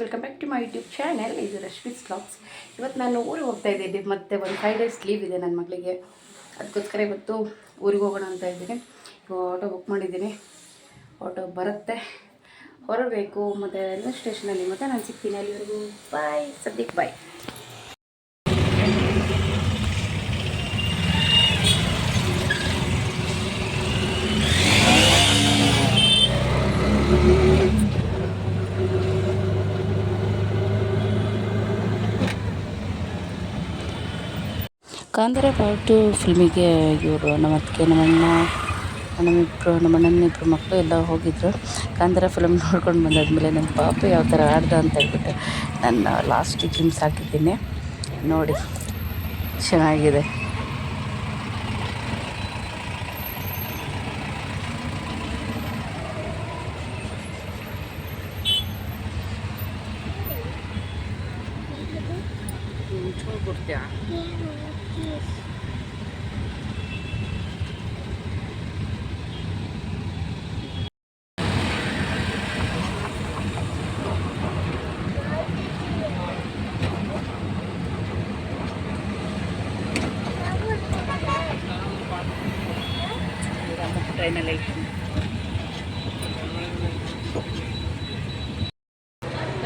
Welcome back to my YouTube channel ಇದು Rashmi's blogs ಇವತ್ತು ನಾನು ಊರಿಗೆ ಹೋಗ್ತಾ ಇದ್ದೀನಿ. ಮತ್ತೆ ಒಂದು ಫೈವ್ ಡೇಸ್ ಲೀವ್ ಇದೆ ನನ್ನ ಮಗಳಿಗೆ. ಅದಕ್ಕೋಸ್ಕರ ಇವತ್ತು ಊರಿಗೆ ಹೋಗೋಣ ಅಂತ ಇದ್ದೀನಿ. ಆಟೋ ಬುಕ್ ಮಾಡಿದ್ದೀನಿ. ಆಟೋ ಬರುತ್ತೆ. ಹೊರಬೇಕು ಮತ್ತು ರೈಲ್ವೆ ಸ್ಟೇಷನಲ್ಲಿ ಮತ್ತೆ ನಾನು ಸಿಗ್ತೀನಿ. ಅಲ್ಲಿವರೆಗೂ. ಬಾಯ್ ಸದ್ಯಕ್ಕೆ ಬಾಯ್ ಕಾಂತಾರ ಪಾರ್ಟ್ ಟು ಫಿಲ್ಮಿಗೆ ಇವರು ನಮ್ಮ ಅತ್ತಿಗೆ ನಮ್ಮಣ್ಣ ನಮ್ಮಿಬ್ಬರು ನಮ್ಮ ಅಣ್ಣನ ಇಬ್ಬರು ಮಕ್ಕಳು ಎಲ್ಲ ಹೋಗಿದ್ರು. ಕಾಂತಾರ ಫಿಲಮ್ ನೋಡ್ಕೊಂಡು ಬಂದಾದಮೇಲೆ ನನ್ನ ಪಾಪ ಯಾವ ಥರ ಆಡ್ದ ಅಂತ ಹೇಳ್ಬಿಟ್ಟು ನಾನು ಲಾಸ್ಟ್ ಜಿಮ್ಸ್ ಹಾಕಿದ್ದೀನಿ. ನೋಡಿ, ಚೆನ್ನಾಗಿದೆ.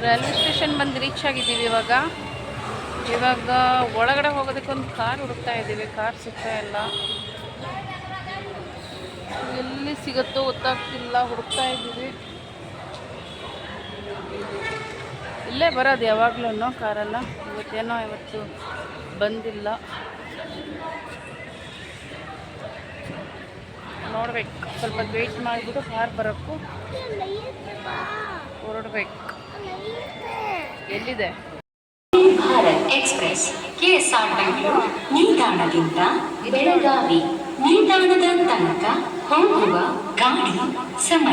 ರೈಲ್ವೆ ಸ್ಟೇಷನ್ ಬಂದು ರೀಚ್ ಆಗಿದ್ದೀವಿ ಇವಾಗ. ಇವಾಗ ಒಳಗಡೆ ಹೋಗೋದಕ್ಕೊಂದು ಕಾರ್ ಹುಡುಕ್ತಾ ಇದ್ದೀವಿ, ಕಾರ್ ಸಿಗ್ತಾ ಇಲ್ಲ. ಎಲ್ಲಿ ಸಿಗುತ್ತೋ ಗೊತ್ತಾಗ್ತಿಲ್ಲ, ಹುಡುಕ್ತಾ ಇದ್ದೀವಿ. ಇಲ್ಲೇ ಬರೋದು ಯಾವಾಗ್ಲೂ ಕಾರೆಲ್ಲ. ಇವತ್ತೇನೋ ಇವತ್ತು ಬಂದಿಲ್ಲ. ನೋಡ್ಬೇಕು, ಸ್ವಲ್ಪ ವೇಟ್ ಮಾಡಿಬಿಟ್ಟು ಕಾರ್ ಬರೋಕ್ಕೂ ಹೊರಡ್ಬೇಕು. ಎಲ್ಲಿದೆ? ಭಾರತ್ ಎಕ್ಸ್ಪ್ರೆಸ್ ಕೆಎಸ್ಆರ್ ಬೆಂಗಳೂರು ನಿಲ್ದಾಣದಿಂದ ಬೆಳಗಾವಿ. ನಿಲ್ದಾಣದ ತನಕ ಹೋಗುವ ಗಾಡಿ ಸಮಯ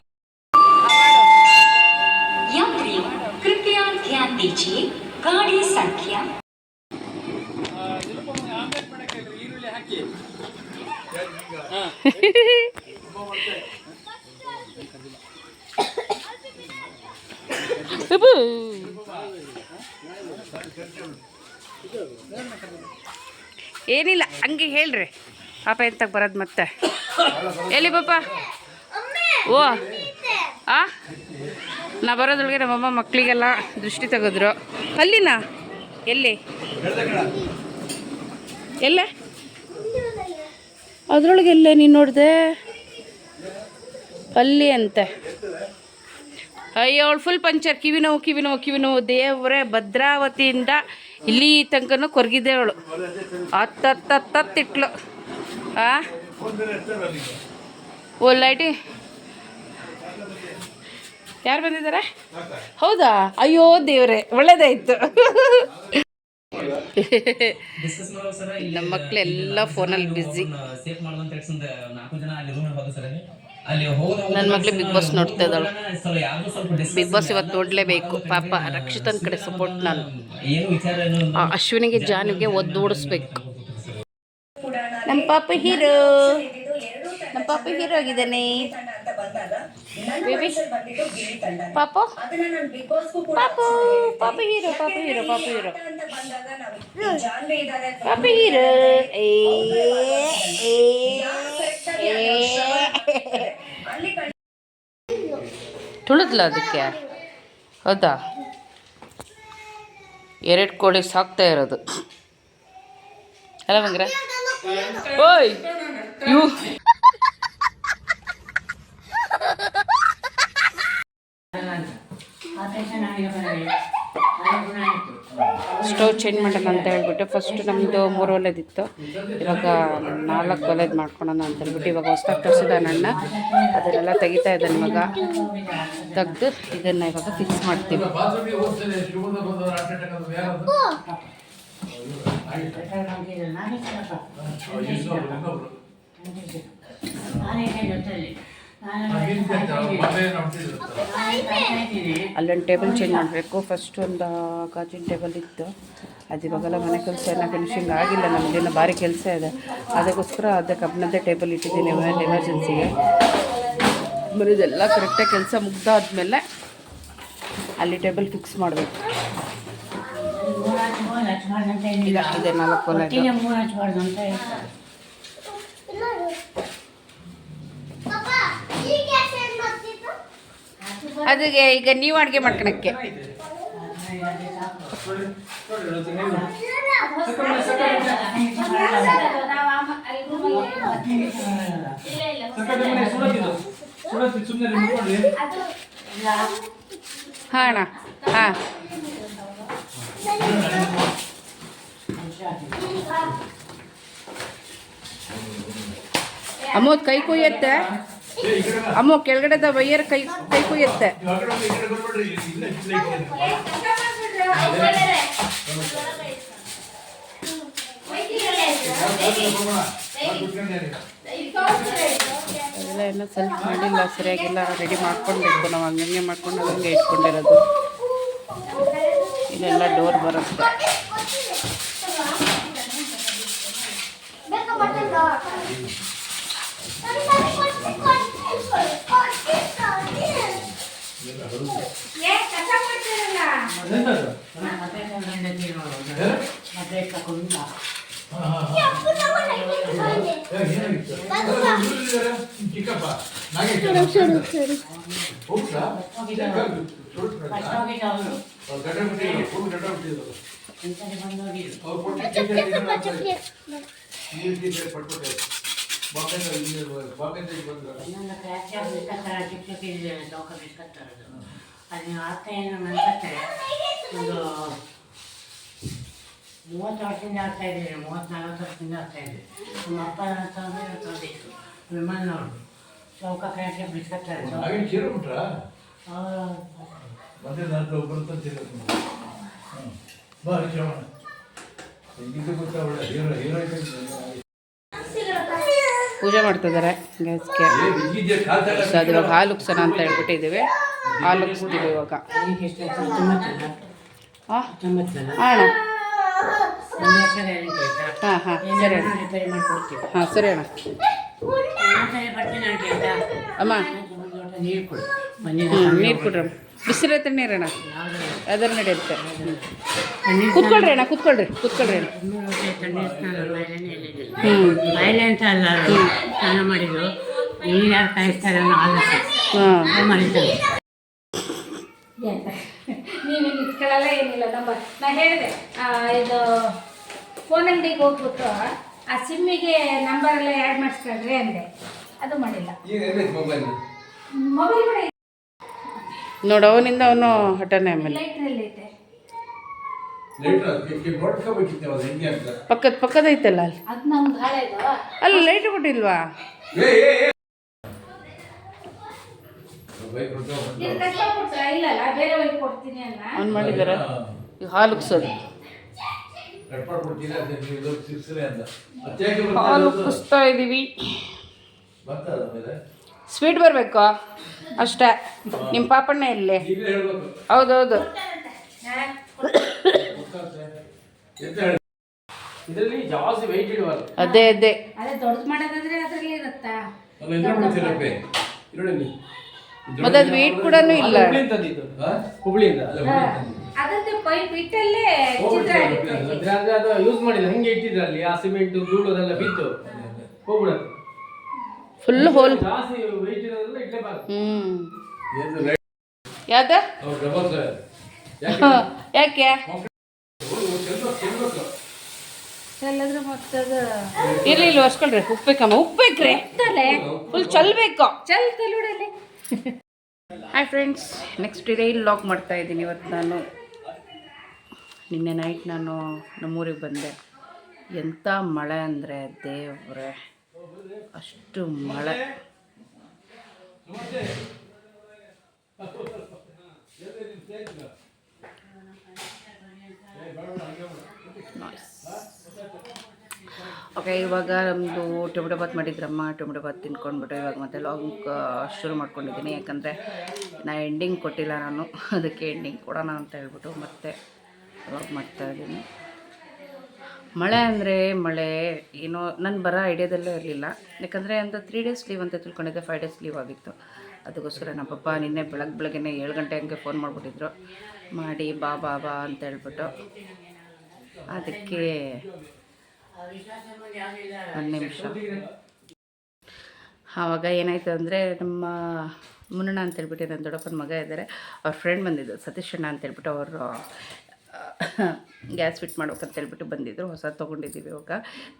ಏನಿಲ್ಲ, ಹಂಗೆ ಹೇಳ್ರಿ. ಪಾಪ ಎಂತಕ್ಕೆ ಬರೋದು ಮತ್ತೆ? ಎಲ್ಲಿ ಪಾಪ? ಓ, ಆ? ನಾ ಬರೋದ್ರೊಳಗೆ ನಮ್ಮಮ್ಮ ಮಕ್ಕಳಿಗೆಲ್ಲ ದೃಷ್ಟಿ ತೆಗೆದ್ರು. ಅಲ್ಲಿನ? ಎಲ್ಲಿ? ಎಲ್ಲ? ಅದ್ರೊಳಗೆ ಎಲ್ಲೇ ನೀನು ನೋಡಿದೆ? ಅಲ್ಲಿ ಅಂತೆ. ಅಯ್ಯೋ ಫುಲ್ ಪಂಚರ್ ಕಿವಿ ನೋವು ಕಿವಿ ನೋವು ಕಿವಿ ನೋವು. ದೇವರೇ, ಭದ್ರಾವತಿಯಿಂದ ಇಲ್ಲಿ ತನಕನೂ ಕೊರಗಿದ್ದೇವಳು ಅವಳು. ಹತ್ತತ್ತತ್ತಿಟ್ಲು ಆ? ಓ ಲೈಟಿ. ಯಾರು ಬಂದಿದ್ದಾರೆ? ಹೌದಾ? ಅಯ್ಯೋ ದೇವ್ರೆ ಒಳ್ಳೇದಾಯ್ತು. ನಮ್ಮ ಮಕ್ಳೆಲ್ಲ ಫೋನಲ್ಲಿ ಬ್ಯುಸಿ ನನ್ನ ಮಗಳು ಬಿಗ್ ಬಾಸ್ ನೋಡ್ತಾ ಇದ್ದಾಳೆ. ಬಿಗ್ ಬಾಸ್ ಇವತ್ತು ನೋಡಲೇಬೇಕು. ಪಾಪ ರಕ್ಷಿತನ ಕಡೆ ಸಪೋರ್ಟ್ ನಾನು. ಅಶ್ವಿನಿಗೆ ಜಾನಿಗೆ ಒದ್ದು ಓಡಿಸ್ಬೇಕು. ನಮ್ಮ ಪಾಪ ಹೀರೋ. ನಮ್ಮ ಪಾಪ ಹೀರೋ ಆಗಿದ್ದಾನೆ. ಪಾಪ ಪಾಪ. ಪಾಪು ಪಾಪ ಹೀರೋ ಪಾಪ ಹೀರೋ ಪಾಪ ಹೀರೋ. ಪಾಪ ಹೀರೋ. ಏ ಏ ಏ. ತುಳಿದ್ಲ ಅದಕ್ಕೆ? ಹೌದಾ? ಎರಡು ಕೋಳಿ ಸಾಕ್ತಾ ಇರೋದು. ಅಲ್ಲ ಮಂಗ್ರ. ಓಯ್! ಯು ಸ್ಟವ್ ಚೇಂಜ್ ಮಾಡೋಣ ಅಂತ ಹೇಳ್ಬಿಟ್ಟು ಫಸ್ಟ್ ನಮ್ಮದು ಮೂರು ಒಲೆದಿತ್ತು ಇವಾಗ ನಾಲ್ಕು ಒಲೆದು ಮಾಡ್ಕೊಳೋಣ ಅಂತ ಹೇಳ್ಬಿಟ್ಟು ಇವಾಗ ಹೊಸ್ದಾಗಿ ತರಿಸಿದ ನನ್ನ ಅದನ್ನೆಲ್ಲ ತೆಗಿತಾ ಇದ್ದಾನೆ ಇವಾಗ. ತೆಗ್ದು ಇದನ್ನು ಇವಾಗ ಫಿಕ್ಸ್ ಮಾಡ್ತೀವಿ. ಅಲ್ಲೊಂದು ಟೇಬಲ್ ಚೇಂಜ್ ಮಾಡಬೇಕು. ಫಸ್ಟ್ ಒಂದು ಗಾಜಿನ ಟೇಬಲ್ ಇತ್ತು. ಅದು ಇವಾಗೆಲ್ಲ ಮನೆ ಕೆಲಸ ಎಲ್ಲ ಫಿನಿಶಿಂಗ್ ಆಗಿಲ್ಲ. ನಮ್ಮದಿನ ಭಾರಿ ಕೆಲಸ ಇದೆ. ಅದಕ್ಕೋಸ್ಕರ ಅದೇ ಕಬ್ಬಿನದ್ದೇ ಟೇಬಲ್ ಇಟ್ಟಿದ್ದೀನಿ ಎಮರ್ಜೆನ್ಸಿಗೆ ಬರೋದೆಲ್ಲ ಕರೆಕ್ಟಾಗಿ ಕೆಲಸ ಮುಗ್ದಾದ್ಮೇಲೆ ಅಲ್ಲಿ ಟೇಬಲ್ ಫಿಕ್ಸ್ ಮಾಡಬೇಕು. ಈಗ ಇದೆ ನಾಲ್ಕು ಒಲೆ ಇದು. ಅದಕ್ಕೆ ಈಗ ನೀವು ಅಡುಗೆ ಮಾಡ್ಕೊಳಕ್ಕೆ ಹಾಂ ಹಾಂ. ಅಮ್ಮೋದ್ ಕೈ ಕುಯ್ಯತ್ತೆ? ಅಮ್ಮ ಕೆಳಗಡೆದ ವೈಯರ್ ಕೈ ಕೈ ಕುಯ್ಯತ್ತೆ. ಎಲ್ಲ ಸ್ವಲ್ಪ ಮಾಡಿಲ್ಲ, ಸರಿಯಾಗಿಲ್ಲ ರೆಡಿ ಮಾಡ್ಕೊಳ್ಬೇಕು. ನಾವು ಹಂಗಂಗೆ ಮಾಡ್ಕೊಂಡು ಹಂಗೆ ಇಟ್ಕೊಂಡಿರೋದು. ಇಲ್ಲೆಲ್ಲ ಡೋರ್ ಬರುತ್ತೆ. Thank ಹೋಗ್ತಾ ಗಡ್ಡ ಗೀರು ಪಟ್ಬಿಟ್ಟೆ ಬಾಕಂದ ಇಲ್ಲಿ ಬಾಕಂದ ಇಲ್ಲಿ ಬಂದ್ರು ಅದು. ಅರ್ಥ ಏನು ಅನ್ಸುತ್ತೆ ಒಂದು ಮೂವತ್ತು ವರ್ಷದಿಂದ ಆಗ್ತಾ ಇದ್ದೀವಿ ಮೂವತ್ತ್ನಾಲ್ಕು ವರ್ಷದಿಂದ ಆಗ್ತಾ ಇದ್ದೀನಿ ನಮ್ಮ ಅಪ್ಪ ತಂದೆ ತಂದಿತ್ತು ವಿಮಾನವರು ಚೌಕ ಕೈಗೆ ಬಿಡ್ಕೊತಾರೆ ಬಂದ್ರೆ ನಾನು ಒಬ್ಬರು ತಂತಿಲ್ಲ ಬಾ ಹೀರೋ ಹೀರೋ ಪೂಜೆ ಮಾಡ್ತಿದ್ದಾರೆ ಗ್ಯಾಸ್ಗೆ ಸೊ ಅದು ಇವಾಗ ಹಾಲು ಉಕ್ಸೋಣ ಅಂತ ಹೇಳ್ಬಿಟ್ಟಿದ್ದೀವಿ ಹಾಲು ಉಕ್ಸ್ತೀವಿ ಇವಾಗ. ಹಾಂ ಹಾಂ ಹಾಂ. ಸರಿ ಅಣ್ಣ. ಹಾಂ ಸರಿ ಅಣ್ಣ. ಅಮ್ಮ. ನೀರು ಕೊಡು ಹ್ಞೂ ನೀರು ಅಣ್ಣ. ಅದರ ನಡೆಯುತ್ತೆ. ಕುತ್ಕೊಳ್ರಿ ಅಣ್ಣ ಕುತ್ಕೊಳ್ರಿ ಕುತ್ಕೊಳ್ರಿ ಅಣ್ಣ. ತಣ್ಣೀರು ಹ್ಞೂ ಅಲ್ಲ ಸ್ನಾನ ಯಾರು ಕಾಯಿಸ್ತಾರೆ ಅನ್ನೋ ಆಲೋಚನೆ. ಹಾಂ. ಇಟ್ಕೊಳ್ಳಲ್ಲ ಏನಿಲ್ಲ. ನಮ್ಮ ನಾ ಹೇಳಿದೆ ಇದು ಫೋನ್ ಅಂಗಡಿಗೆ ಹೋಗ್ಬಿಟ್ಟು ಆ ಸಿಮ್ಮಿಗೆ ನಂಬರ್ ಎಲ್ಲ ಆ್ಯಡ್ ಮಾಡಿಸ್ಕೊಳ್ರಿ ಅಂದೆ. ಅದು ಮಾಡಿಲ್ಲ. ಮೊಬೈಲ್ ಮೊಬೈಲ್ ಕೂಡ ನೋಡು ಅವನಿಂದ ಅವನು ಹಠನೆ ಆಮೇಲೆ. ಪಕ್ಕದ ಪಕ್ಕದ ಐತಲ್ಲ ಅಲ್ಲಿ? ಅಲ್ಲಿ ಲೈಟ್ ಕೊಟ್ಟಿಲ್ವಾ? ಅವ್ನು ಮಾಡಿದಾರ. ಈಗ ಹಾಲು ಉಕ್ಸೋದು. ಹಾಲು ಉಗ್ಗಿಸ್ತಾ ಇದ್ದೀವಿ ಸ್ವೀಟ್ ಬರಬೇಕು. ಅಷ್ಟೇ. ನಿಮ್ಮ ಪಾಪಣ್ಣ ಇಲ್ಲಿ ಹೌದೌದು. ಅದೇ ಅದೇ. ಮತ್ತೆ ಅದು ವೇಟ್ ಕೂಡ ಇಲ್ಲ. ಯೂಸ್ ಮಾಡಿಲ್ಲ. ಹಂಗೆ ಇಟ್ಟಿದ್ರಲ್ಲಿ ಆ ಸಿಮೆಂಟ್ ಧೂಳು ಅದೆಲ್ಲ ಬಿದ್ದು ಹೋಗ್ಬಿಡತ್ತೆ. ಫುಲ್ ಹೋಲ್ ಹ್ಞೂ ಯಾವ್ದ? ಸರ್. ಯಾಕೆ? ಚೆಲ್ಲಿದ್ರೆ ಮತ್ತದು. ಇರ್ಲಿ ಇಲ್ಲಿ ಒರ್ಸ್ಕೊಳ್ರಿ. ಉಪ್ಪೇಕಮ್ಮ ಉಪ್ಪೇಕ್ರಿ. ಫುಲ್ ಚಲ್ಬೇಕು ಚಲ್ ತಲುಡಲ್ಲಿ ಹಾಯ್ ಫ್ರೆಂಡ್ಸ್ ನೆಕ್ಸ್ಟ್ ಡೇ ಇಲ್ಲಿ ಲಾಕ್ ಮಾಡ್ತಾ ಇದ್ದೀನಿ ಇವತ್ತು ನಾನು. ನಿನ್ನೆ ನೈಟ್ ನಾನು ನಮ್ಮೂರಿಗೆ ಬಂದೆ. ಎಂಥ ಮಳೆ ಅಂದರೆ ದೇವ್ರೆ. ಅಷ್ಟು ಮಳೆ. ಓಕೆ ಇವಾಗ ನಮ್ಮದು ಟೊಮೆಟೊ ಬಾತ್ ಮಾಡಿದ್ರಮ್ಮ, ಟೊಮೆಟೊ ಬಾತ್ ತಿನ್ಕೊಂಡ್ಬಿಟ್ಟು ಇವಾಗ ಮತ್ತೆ ಲಾಗ್ ಶುರು ಮಾಡ್ಕೊಂಡಿದ್ದೀನಿ. ಯಾಕಂದರೆ ನಾ ಎಂಡಿಂಗ್ ಕೊಟ್ಟಿಲ್ಲ ನಾನು. ಅದಕ್ಕೆ ಎಂಡಿಂಗ್ ಕೊಡೋಣ ಅಂತ ಹೇಳ್ಬಿಟ್ಟು ಮತ್ತೆ ಲಾಗ್ ಮಾಡ್ತಾಯಿದ್ದೀನಿ ಮಳೆ ಅಂದರೆ ಮಳೆ, ಏನೋ ನನ್ನ ಬರೋ ಐಡಿಯಾದಲ್ಲೇ ಇರಲಿಲ್ಲ. ಯಾಕಂದರೆ ಅಂತ ತ್ರೀ ಡೇಸ್ ಲೀವ್ ಅಂತ ತಿಳ್ಕೊಂಡಿದ್ದೆ ಫೈವ್ ಡೇಸ್ ಲೀವ್ ಆಗಿತ್ತು. ಅದಕ್ಕೋಸ್ಕರ ನಮ್ಮ ಪಪ್ಪ ನಿನ್ನೆ ಬೆಳಗ್ಗೆ ಬೆಳಗ್ಗೆನೇ ಏಳು ಗಂಟೆ ಹಂಗೆ ಫೋನ್ ಮಾಡಿಬಿಟ್ಟಿದ್ರು. ಮಾಡಿ, ಬಾ ಬಾ ಬಾ ಅಂತ ಹೇಳ್ಬಿಟ್ಟು. ಅದಕ್ಕೆ ಒಂದು ನಿಮಿಷ. ಆವಾಗ ಏನಾಯಿತು ಅಂದರೆ ನಮ್ಮ ಮುನ್ನಣ್ಣ ಅಂತ ಹೇಳ್ಬಿಟ್ಟು ನನ್ನ ದೊಡ್ಡಪ್ಪನ ಮಗ ಇದ್ದಾರೆ ಅವ್ರ ಫ್ರೆಂಡ್ ಬಂದಿದ್ದು, ಸತೀಶ್ ಅಣ್ಣ ಅಂತ ಹೇಳ್ಬಿಟ್ಟು ಅವರು ಗ್ಯಾಸ್ ಫಿಟ್ ಮಾಡ್ಬೇಕಂತ ಹೇಳ್ಬಿಟ್ಟು ಬಂದಿದ್ದರು ಹೊಸ ತೊಗೊಂಡಿದ್ದೀವಿ ಇವಾಗ.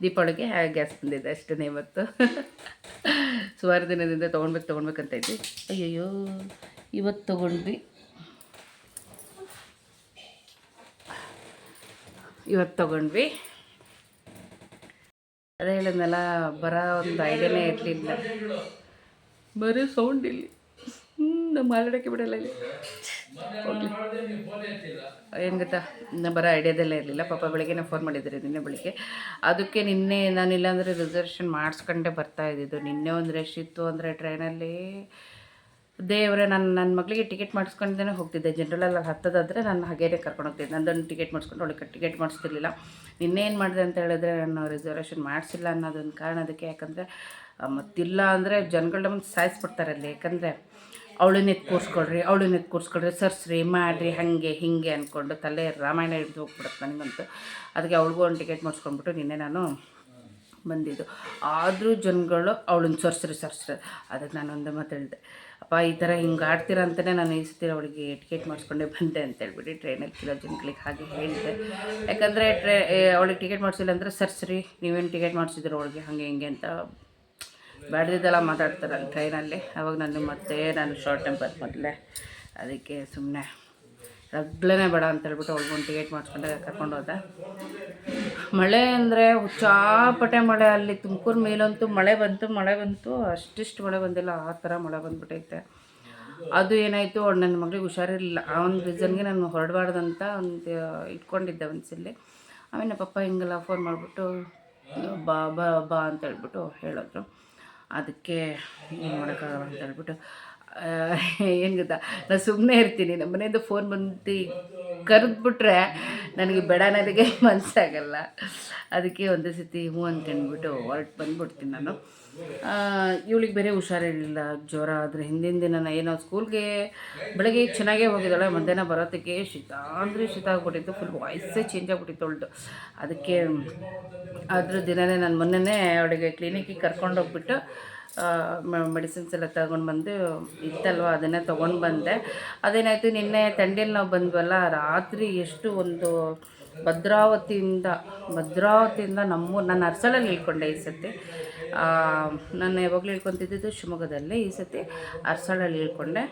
ದೀಪಾವಳಿಗೆ ಗ್ಯಾಸ್ ಬಂದಿದೆ ಅಷ್ಟೇ ಇವತ್ತು. ಸುಮಾರು ದಿನದಿಂದ ತೊಗೊಳ್ಬೇಕು ತೊಗೊಳ್ಬೇಕಂತ ಇದ್ವಿ. ಅಯ್ಯಯ್ಯೋ, ಇವತ್ತು ತೊಗೊಂಡ್ವಿ. ಇವತ್ತು ತೊಗೊಂಡ್ವಿ. ಅದೇ ಹೇಳಿದ್ನಲ್ಲ, ಬರೋ ಒಂದು ಐಡಿಯಾನೇ ಇರಲಿಲ್ಲ. ಬರೀ ಸೌಂಡ್ ಇಲ್ಲಿ. ನಮ್ಮ ಮಾತಾಡೋಕ್ಕೆ ಬಿಡಲ್ಲ ಇಲ್ಲಿ. ಏನು ಗೊತ್ತಾ? ಇನ್ನೂ ಬರೋ ಐಡಿಯಾದಲ್ಲೇ ಇರಲಿಲ್ಲ. ಪಾಪ ನಾನು ಫೋನ್ ಮಾಡಿದ್ರಿ ನಿನ್ನೆ ಬೆಳಿಗ್ಗೆ. ಅದಕ್ಕೆ ನಿನ್ನೆ ನಾನಿಲ್ಲ ಅಂದರೆ ರಿಸರ್ವೇಷನ್ ಮಾಡಿಸ್ಕೊಂಡೇ ಬರ್ತಾ ಇದ್ದಿದ್ದು. ನಿನ್ನೆ ಒಂದು ರಶ್ ಇತ್ತು ಅಂದರೆ ಟ್ರೈನಲ್ಲಿ ದೇವರೇ, ನಾನು ನನ್ನ ಮಗಳಿಗೆ ಟಿಕೆಟ್ ಮಾಡಿಸ್ಕೊಂಡೇ ಹೋಗ್ತಿದ್ದೆ. ಜನರಲಲ್ಲಿ ಹತ್ತದಾದರೆ ನಾನು ಹಾಗೇನೆ ಕರ್ಕೊಂಡು ಹೋಗ್ತಿದ್ದೆ. ನಂದೊಂದು ಟಿಕೆಟ್ ಮಾಡಿಸ್ಕೊಂಡು ಅವಳಿಗೆ ಟಿಕೆಟ್ ಮಾಡಿಸ್ತಿರ್ಲಿಲ್ಲ. ನಿನ್ನೆ ಏನು ಮಾಡಿದೆ ಅಂತ ಹೇಳಿದ್ರೆ ನಾನು ರಿಸರ್ವೇಷನ್ ಮಾಡಿಸಿಲ್ಲ ಅನ್ನೋದೊಂದು ಕಾರಣ ಅದಕ್ಕೆ ಯಾಕಂದರೆ ಮತ್ತಿಲ್ಲ ಅಂದರೆ ಜನಗಳ ಮುಂದೆ ಸಾಯಿಸ್ಬಿಡ್ತಾರೆ ಅಲ್ಲಿ. ಯಾಕಂದರೆ ಅವಳನ್ನ ಎತ್ ಕೂರಿಸ್ಕೊಳ್ರಿ, ಅವಳನ್ನ ಎತ್ ಕೂರಿಸ್ಕೊಳ್ರಿ ಸರ್ಸ್ರಿ ಮಾಡಿರಿ, ಹಾಗೆ, ಹೀಗೆ ಅಂದ್ಕೊಂಡು ತಲೆ ರಾಮಾಯಣ ಹಿಡಿದು ಹೋಗ್ಬಿಡುತ್ತೆ ನನಗಂತೂ. ಅದಕ್ಕೆ ಅವಳಿಗೂ ಒಂದು ಟಿಕೆಟ್ ಮಾಡಿಸ್ಕೊಂಡ್ಬಿಟ್ಟು ನಿನ್ನೆ ನಾನು ಬಂದಿದ್ದು. ಆದರೂ ಜನಗಳು ಅವಳನ್ನ ಸರ್ಸ್ರಿ ಸರ್ಸ್ರಿ, ಅದಕ್ಕೆ ನಾನು ಒಂದೇ ಮಾತು ಹೇಳಿದೆ. ಅಪ್ಪ, ಈ ಥರ ಹಿಂಗೆ ಆಡ್ತೀರ ಅಂತಲೇ ನಾನು ಈ ಅವಳಿಗೆ ಟಿಕೆಟ್ ಮಾಡಿಸ್ಕೊಂಡೆ ಬಂದೆ ಅಂತ ಹೇಳ್ಬಿಟ್ಟು ಟ್ರೈನಲ್ಲಿ ಕೆಲವು ಜನಗಳಿಗೆ ಹಾಗೆ ಹೇಳಿದೆ. ಯಾಕಂದರೆ ಟ್ರೇ ಅವಳಿಗೆ ಟಿಕೆಟ್ ಮಾಡಿಸಿಲ್ಲ ಅಂದರೆ ಸರ್ಸ್ರಿ ನೀವೇನು ಟಿಕೆಟ್ ಮಾಡಿಸಿದ್ರು ಅವಳಿಗೆ ಹಾಗೆ, ಹಿಂಗೆ ಅಂತ ಬೇಡದಿದ್ದೆಲ್ಲ ಮಾತಾಡ್ತಾರಲ್ಲ ಟ್ರೈನಲ್ಲಿ. ಅವಾಗ ನಾನು ಮತ್ತೆ ನಾನು ಶಾರ್ಟ್ ಟೆಂಪರ್ ಮೊದಲೇ. ಅದಕ್ಕೆ ಸುಮ್ಮನೆ ರಗ್ಲೇ ಬೇಡ ಅಂತ ಹೇಳ್ಬಿಟ್ಟು ಅವ್ಳಿಗೊಂದು ಟಿಕೆಟ್ ಮಾಡಿಸ್ಕೊಂಡೆ ಕರ್ಕೊಂಡು ಹೋದೆ. ಮಳೆ ಅಂದರೆ ಹುಚ್ಚಾಪಟೆ ಮಳೆ. ಅಲ್ಲಿ ತುಮಕೂರು ಮೇಲಂತೂ ಮಳೆ ಬಂತು ಮಳೆ ಬಂತು. ಅಷ್ಟಿಷ್ಟು ಮಳೆ ಬಂದಿಲ್ಲ. ಆ ಥರ ಮಳೆ ಬಂದ್ಬಿಟ್ಟೈತೆ ಅದು ಏನಾಯಿತು, ಅವ್ಳು ನನ್ನ ಮಗಳಿಗೆ ಹುಷಾರಿರಲಿಲ್ಲ. ಆ ಒಂದು ರೀಸನ್ಗೆ ನಾನು ಹೊರಡಬಾರ್ದಂತ ಒಂದು ಇಟ್ಕೊಂಡಿದ್ದೆ ಒಂದ್ಸಲಿ ಆಮೇಲೆ ಪಪ್ಪ ಹಿಂಗೆಲ್ಲ ಫೋನ್ ಮಾಡಿಬಿಟ್ಟು, ಬಾ ಬಾ ಬಾ ಅಂತ ಹೇಳ್ಬಿಟ್ಟು ಹೇಳಿದ್ರು. ಅದಕ್ಕೆ ಏನು ಮಾಡೋಕ್ಕಾಗಲ್ಲ ಅಂತ ಹೇಳ್ಬಿಟ್ಟು ಏನು ಗೊತ್ತಾ? ನಾನು ಸುಮ್ಮನೆ ಇರ್ತೀನಿ. ನಮ್ಮ ಮನೆಯಿಂದ ಫೋನ್ ಬಂದು ಕರೆದ್ಬಿಟ್ರೆ ನನಗೆ ಬೇಡ, ನನಗೆ ಮನಸ್ಸಾಗಲ್ಲ ಅದಕ್ಕೆ ಒಂದು ಸತಿ ಹ್ಞೂ ಅಂದ್ಕೊಂಡ್ಬಿಟ್ಟು ಹೊರಟು ಬಂದ್ಬಿಡ್ತೀನಿ ನಾನು. ಇವಳಿಗೆ ಬೇರೆ ಹುಷಾರಿರಲಿಲ್ಲ. ಜ್ವರ ಆದರೆ ಹಿಂದಿನ ದಿನ ಏನೋ ಸ್ಕೂಲ್ಗೆ ಬೆಳಗ್ಗೆ ಚೆನ್ನಾಗೇ ಹೋಗಿದ್ದಾಳೆ, ಮಧ್ಯಾಹ್ನ ಬರೋದಕ್ಕೆ ಶೀತ ಅಂದರೆ ಶೀತ ಆಗ್ಬಿಟ್ಟಿತ್ತು ಫುಲ್ ವಾಯ್ಸೇ ಚೇಂಜ್ ಆಗ್ಬಿಟ್ಟಿತ್ತು ಅವಳದು. ಅದಕ್ಕೆ, ಅದ್ರ ದಿನವೇ ನಾನು ಮೊನ್ನೆನೇ ಅವಳಿಗೆ ಕ್ಲಿನಿಕ್ಕಿಗೆ ಕರ್ಕೊಂಡು ಹೋಗ್ಬಿಟ್ಟು ಮೆಡಿಸಿನ್ಸ್ ಎಲ್ಲ ತಗೊಂಡು ಬಂದು ಇತ್ತಲ್ವ, ಅದನ್ನೇ ತೊಗೊಂಡು ಬಂದೆ. ಅದೇನಾಯಿತು, ನಿನ್ನೆ ತಂಡಿಯಲ್ಲಿ ನಾವು ಬಂದ್ವಲ್ಲ, ರಾತ್ರಿ ಎಷ್ಟು ಒಂದು ಭದ್ರಾವತಿಯಿಂದ ಭದ್ರಾವತಿಯಿಂದ ನಮ್ಮ ನಾನು ಅರ್ಸಳಲ್ಲಿ ಇಳ್ಕೊಂಡೆ ಈ ಸತಿ ನಾನು ಯಾವಾಗಲೂ ಇಳ್ಕೊತಿದ್ದು ಶಿವಮೊಗ್ಗದಲ್ಲಿ ಈ ಸತಿ ಅರ್ಸಳಲ್ಲಿ ಇಳ್ಕೊಂಡೆ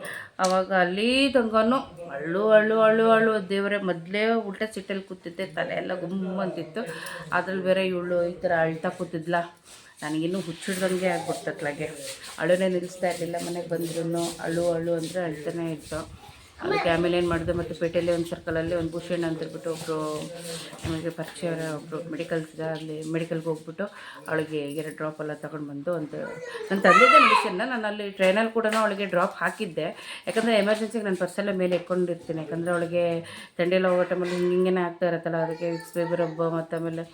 ಆವಾಗ ಅಲ್ಲಿ ತಂಗನು ಅಳ್ಳು ಅಳ್ಳು ಅಳ್ಳು ಅಳ್ಳು, ದೇವರೇ, ಮೊದಲೇ ಉಲ್ಟ ಸಿಟ್ಟಲ್ಲಿ ಕೂತಿದ್ದೆ, ತಲೆ ಎಲ್ಲ ಗುಮ್ಮಂತಿತ್ತು ಅದ್ರಲ್ಲಿ ಬೇರೆ ಇವಳು ಈ ಥರ ಅಳ್ತಾ ಕೂತಿದ್ಲ? ನನಗಿನ್ನೂ ಹುಚ್ಚಿಡ್ದಂಗೆ ಆಗ್ಬಿಡ್ತತ್ಲಾಗೆ ಅಳುನೇ ನಿಲ್ಲಿಸ್ತಾ ಇರಲಿಲ್ಲ, ಮನೆಗೆ ಬಂದ್ರೂ ಅಳು ಅಳು ಅಂದರೆ ಅಳ್ತಾನೆ ಇತ್ತು. ಅದಕ್ಕೆ ಆಮೇಲೆ ಏನು ಮಾಡಿದೆ ಮತ್ತು ಪೇಟೆಯಲ್ಲಿ ಒಂದು ಸರ್ಕಲಲ್ಲಿ ಒಂದು ಭೂಷಣ್ ಅಂತ ಹೇಳ್ಬಿಟ್ಟು ಒಬ್ಬರು ನಮಗೆ ಪರಿಚಯ ಒಬ್ಬರು ಮೆಡಿಕಲ್ಸ್ಗೆ ಅಲ್ಲಿ ಮೆಡಿಕಲ್ಗೆ ಹೋಗ್ಬಿಟ್ಟು ಅವಳಿಗೆ ಎರಡು ಡ್ರಾಪ್ ಎಲ್ಲ ತೊಗೊಂಡು ಬಂದು ಒಂದು ನನ್ನ ತಂದಿದ್ದೆ ಮೆಡಿಸಿನ್ನ ನಾನು ಅಲ್ಲಿ ಟ್ರೈನಲ್ಲಿ ಕೂಡ ಅವಳಿಗೆ ಡ್ರಾಪ್ ಹಾಕಿದ್ದೆ. ಯಾಕಂದರೆ ಎಮರ್ಜೆನ್ಸಿಗೆ ನಾನು ಪರ್ಸೆಲ್ಲ ಮೇಲೆ ಇಟ್ಕೊಂಡಿರ್ತೀನಿ. ಯಾಕಂದರೆ ಅವಳಿಗೆ ಥಂಡಿಯೆಲ್ಲ ಹೋಗೋ ಟೈಮಲ್ಲಿ ಹಿಂಗೆ ಆಗ್ತಾ ಇರತ್ತಲ್ಲ, ಅದಕ್ಕೆ ಫೀವರ್ ಹಬ್ಬ ಮತ್ತು ಆಮೇಲೆ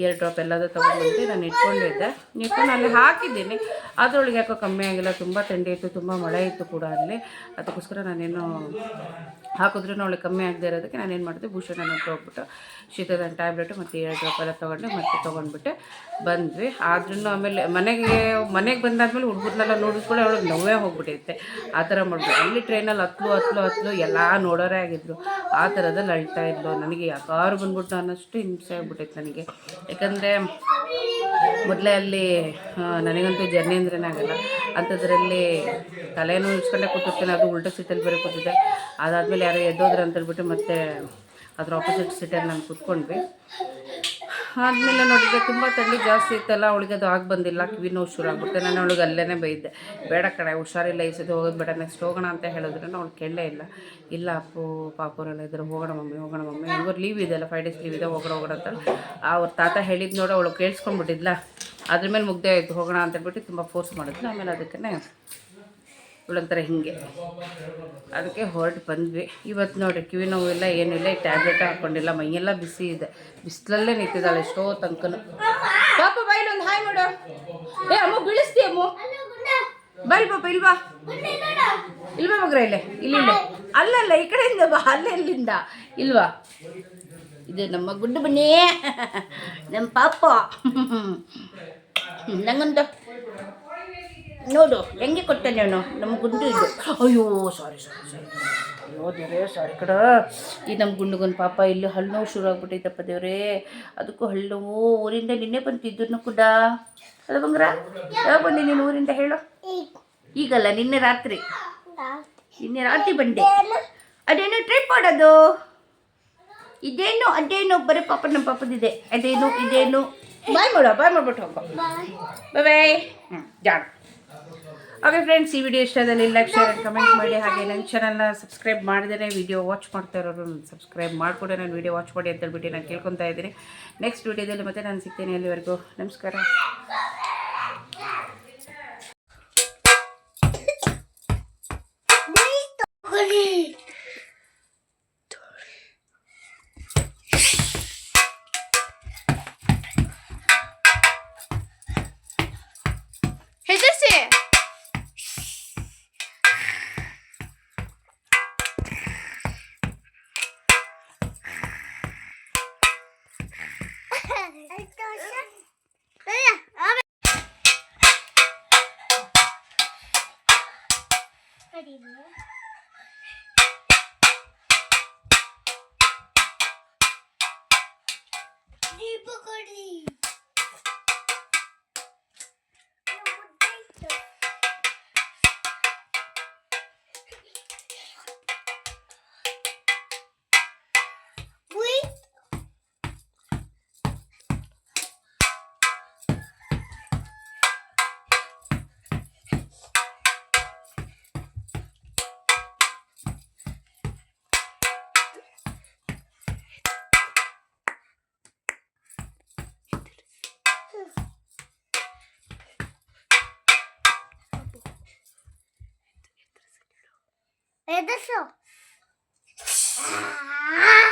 ಇಯರ್ ಡ್ರಾಪ್ ಎಲ್ಲದೂ ತೊಗೊಂಡ್ಬಂದು ನಾನು ಇಟ್ಕೊಂಡಿದ್ದೆ ಇಟ್ಕೊಂಡು ಅಲ್ಲಿ ಹಾಕಿದ್ದೀನಿ. ಅದರೊಳಗೆ ಯಾಕೋ ಕಮ್ಮಿ ಆಗಿಲ್ಲ, ತುಂಬ ಥಂಡಿ ಇತ್ತು, ತುಂಬ ಮಳೆ ಇತ್ತು ಕೂಡ ಅಲ್ಲಿ. ಅದಕ್ಕೋಸ್ಕರ ನಾನೇನು ಹಾಕಿದ್ರೂ ಅವಳಿಗೆ ಕಮ್ಮಿ ಆಗದೆ ಇರೋದಕ್ಕೆ ನಾನೇನು ಮಾಡಿದೆ, ಭೂಷಣ ಹತ್ರ ಹೋಗ್ಬಿಟ್ಟು ಶೀತದ ಟ್ಯಾಬ್ಲೆಟು ಮತ್ತು ಇಯರ್ ಡ್ರಾಪ್ ಎಲ್ಲ ತೊಗೊಂಡು, ಮತ್ತೆ ತೊಗೊಂಡ್ಬಿಟ್ಟು, ಬಂದ್ವಿ. ಆದ್ರೂ ಆಮೇಲೆ ಮನೆಗೆ ಮನೆಗೆ ಬಂದಾದ್ಮೇಲೆ ಹುಡುಗರನ್ನೆಲ್ಲ ನೋಡಿದ್ಕೊಳ್ಳೆ ಅವಳಿಗೆ ನೋವೇ ಹೋಗ್ಬಿಟ್ಟೈತೆ. ಆ ಥರ ಮಾಡ್ಬಿಟ್ಟು ಅಲ್ಲಿ ಟ್ರೈನಲ್ಲಿ ಹತ್ಲು ಹತ್ಲು ಹತ್ಲು ಎಲ್ಲ ನೋಡೋರೇ ಆಗಿದ್ರು. ಆ ಥರದಲ್ಲಿ ಅಳ್ತಾ ಇದ್ಲು. ನನಗೆ ಯಾಕಾರು ಬಂದ್ಬಿಟ್ಟು ಅನ್ನೋಷ್ಟು ಹಿಂಸೆ ಆಗ್ಬಿಟ್ಟಿತ್ತು ನನಗೆ. ಯಾಕಂದರೆ ಮೊದಲೇ ಅಲ್ಲಿ ನನಗಂತೂ ಜರ್ನಿ ಅಂದ್ರೆ ಆಗಲ್ಲ. ಅಂಥದ್ರಲ್ಲಿ ತಲೆನೂ ಇಸ್ಕೊಂಡೆ ಕೂತಿರ್ತೀನಿ, ಅದು ಉಲ್ಟ ಸೀಟಲ್ಲಿ ಬೇರೆ ಕೂತಿದ್ದೆ ಅದಾದಮೇಲೆ ಯಾರೋ ಎದ್ದೋದ್ರೆ ಅಂತ ಹೇಳ್ಬಿಟ್ಟು ಮತ್ತೆ ಅದರ ಆಪೋಸಿಟ್ ಸೀಟಲ್ಲಿ ನಾನು ಕೂತ್ಕೊಂಡ್ವಿ. ಆದಮೇಲೆ ನೋಡಿದ್ರೆ ತುಂಬ ಥಂಡಿ ಜಾಸ್ತಿ ಇತ್ತಲ್ಲ, ಅವಳಿಗೆ ಅದು ಆಗಿ ಬಂದಿಲ್ಲ, ಕಿವಿ ನೋವು ಶುರು ಆಗುತ್ತೆ ನಾನು ಅವಳಿಗೆ ಅಲ್ಲೇ ಬೈದ್ದೆ, ಬೇಡ ಕಡೆ ಹುಷಾರಿಲ್ಲ, ಈ ಸತಿ ಹೋಗೋದು ಬೇಡ ನೆಕ್ಸ್ಟ್ ಹೋಗೋಣ ಅಂತ ಹೇಳಿದ್ರೆ ಅವಳು ಕೇಳಲೇ ಇಲ್ಲ. ಇಲ್ಲ ಅಪ್ಪು, ಪಾಪುರೆಲ್ಲ ಇದ್ರು, ಹೋಗೋಣ ಮಮ್ಮಿ ಹೋಗೋಣ ಮಮ್ಮಿ, ಹೆಂಗೋ ಲೀವ್ ಇದೆಯಲ್ಲ ಫೈವ್ ಡೇಸ್ ಲೀವ್ ಇದೆ, ಹೋಗೋಣ ಹೋಗೋಣ ಅಂತ. ಅವ್ರ ತಾತ ಹೇಳಿದ್ ನೋಡಿ, ಅವಳು ಕೇಳಿಸ್ಕೊಂಡ್ಬಿಟ್ಟಿದ್ಲ. ಅದ್ರ ಮೇಲೆ ಮುಗ್ದೆ ಆಯಿತು, ಹೋಗೋಣ ಅಂತ ಹೇಳ್ಬಿಟ್ಟು ತುಂಬ ಫೋರ್ಸ್ ಮಾಡಿದ್ಲು. ಆಮೇಲೆ ಅದಕ್ಕೆ ಇವಳೊಂಥರ ಹಿಂಗೆ. ಅದಕ್ಕೆ ಹೊರಟು ಬಂದ್ವಿ. ಇವತ್ತು ನೋಡಿ, ಕಿವಿ ನೋವಿಲ್ಲ ಏನಿಲ್ಲ ಈ ಟ್ಯಾಬ್ಲೆಟ್ ಹಾಕ್ಕೊಂಡಿಲ್ಲ ಮೈಯೆಲ್ಲ ಬಿಸಿ ಇದೆ. ಬಿಸಿಲಲ್ಲೇ ನಿಂತಿದ್ದಾಳೆ ಎಷ್ಟೋ ತನಕನು. ಪಾಪ ಬಾಯಿಲ್ ಒಂದು ಹಾಯ್ ಮಾಡು. ಏ, ಅಮ್ಮ, ಬೀಳಿಸ್ತಿ, ಅಮ್ಮ. ಬರಿ ಪಾಪ ಇಲ್ವಾ ಇಲ್ವಾ ಮಗ್ರ ಇಲ್ಲೇ? ಇಲ್ಲಿಂದ ಅಲ್ಲಲ್ಲ, ಈ ಕಡೆಯಿಂದ ಬಾ, ಅಲ್ಲೇ, ಇಲ್ಲಿಂದ. ಇಲ್ವಾ? ಇದು ನಮ್ಮ ಗುಡ್ಡು ಬನ್ನಿ. ನಮ್ಮ ಪಾಪ. ನಂಗೊಂದು. ನೋಡು ಹೆಂಗೆ ಕೊಟ್ಟೆ ನಾನು ನಮ್ಮ ಗುಂಡು ಇದು. ಅಯ್ಯೋ ಸಾರಿ ಸಾರಿ ಸಾರಿ ಅಯ್ಯೋ ದೇವ್ರೆ ಸಾರಿ ಕಡ ಈ ನಮ್ಮ ಗುಂಡುಗೊಂದು ಪಾಪ ಇಲ್ಲಿ ಹಲ್ಲು ನೋವು ಶುರು ಆಗ್ಬಿಟ್ಟೈತಪ್ಪ ದೇವ್ರೇ. ಅದಕ್ಕೂ ಹಲ್ಲು ನೋವು ಊರಿಂದ ನಿನ್ನೆ ಬಂತಿದ್ದನ್ನು ಕೂಡ. ಅಲ್ಲ ಬಂಗ್ರ ಯಾವಾಗ ಬಂದೆ ನೀನು ಊರಿಂದ ಹೇಳು? ಈಗಲ್ಲ ನಿನ್ನೆ ರಾತ್ರಿ. ನಿನ್ನೆ ರಾತ್ರಿ ಬಂದೆ. ಅದೇನು ಟ್ರಿಪ್ ಮಾಡೋದು? ಇದೇನು ಅದೇನು ಬರೀ ಪಾಪ ನಮ್ಮ ಪಾಪದಿದೆ. ಅದೇನು ಇದೇನು. ಬಾಯ್ ಮಾಡೋ ಬಾಯ್ ಮಾಡ್ಬಿಟ್ಟು ಹೋಗೋ. ಬಾಯ್. ಬಾಯ್ ಹ್ಞೂ ಜಾಣ ಓಕೆ ಫ್ರೆಂಡ್ಸ್ ಈ ವಿಡಿಯೋ ಇಷ್ಟ ಆದಲ್ಲಿ ಲೈಕ್ ಶೇರ್ ಆ್ಯಂಡ್ ಕಮೆಂಟ್ ಮಾಡಿ. ಹಾಗೆ ನನ್ನ ಚಾನಲ್ನ ಸಬ್ಸ್ಕ್ರೈಬ್ ಮಾಡಿದರೆ ವಿಡಿಯೋ ವಾಚ್ ಮಾಡ್ತಾ ಇರೋರು ಸಬ್ಸ್ಕ್ರೈಬ್ ಮಾಡಿಕೊಡಿ ನಾನು ವಿಡಿಯೋ ವಾಚ್ ಮಾಡಿ ಅಂತ ಹೇಳ್ಬಿಟ್ಟು ನಾನು ಕೇಳ್ಕೊತಾ ಇದ್ದೀನಿ. ನೆಕ್ಸ್ಟ್ ವಿಡಿಯೋದಲ್ಲಿ ಮತ್ತೆ ನಾನು ಸಿಗ್ತೇನೆ ಅಲ್ಲಿವರೆಗೂ. ನಮಸ್ಕಾರ. खरीद लिया पकड़ी ಎದರ್ಸು ಏನು